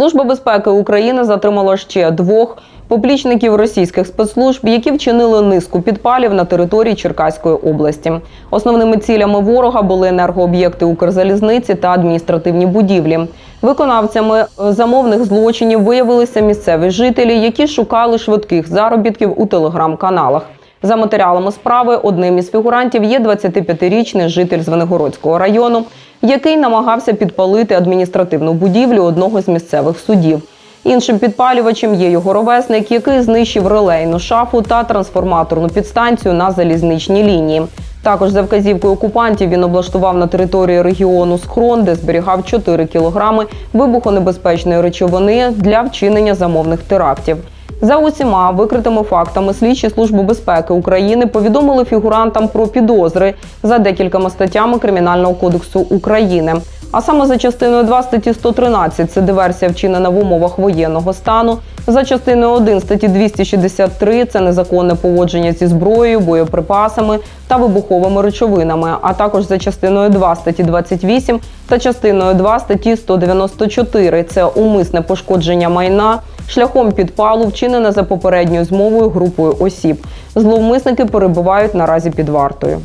Служба безпеки України затримала ще двох поплічників російських спецслужб, які вчинили низку підпалів на території Черкаської області. Основними цілями ворога були енергооб'єкти Укрзалізниці та адміністративні будівлі. Виконавцями е, замовних злочинів виявилися місцеві жителі, які шукали швидких заробітків у телеграм-каналах. За матеріалами справи, одним із фігурантів є 25-річний житель Звенигородського району, який намагався підпалити адміністративну будівлю одного з місцевих судів. Іншим підпалювачем є його ровесник, який знищив релейну шафу та трансформаторну підстанцію на залізничній лінії. Також за вказівкою окупантів він облаштував на території регіону схрон, де зберігав 4 кілограми вибухонебезпечної речовини для вчинення замовних терактів. За усіма викритими фактами слідчі служби безпеки України повідомили фігурантам про підозри за декількома статтями Кримінального кодексу України. А саме за частиною 2 статті 113 – це диверсія вчинена в умовах воєнного стану. За частиною 1 статті 263 – це незаконне поводження зі зброєю, боєприпасами та вибуховими речовинами. А також за частиною 2 статті 28 та частиною 2 статті 194 – це умисне пошкодження майна шляхом підпалу, вчинене за попередньою змовою групою осіб. Зловмисники перебувають наразі під вартою.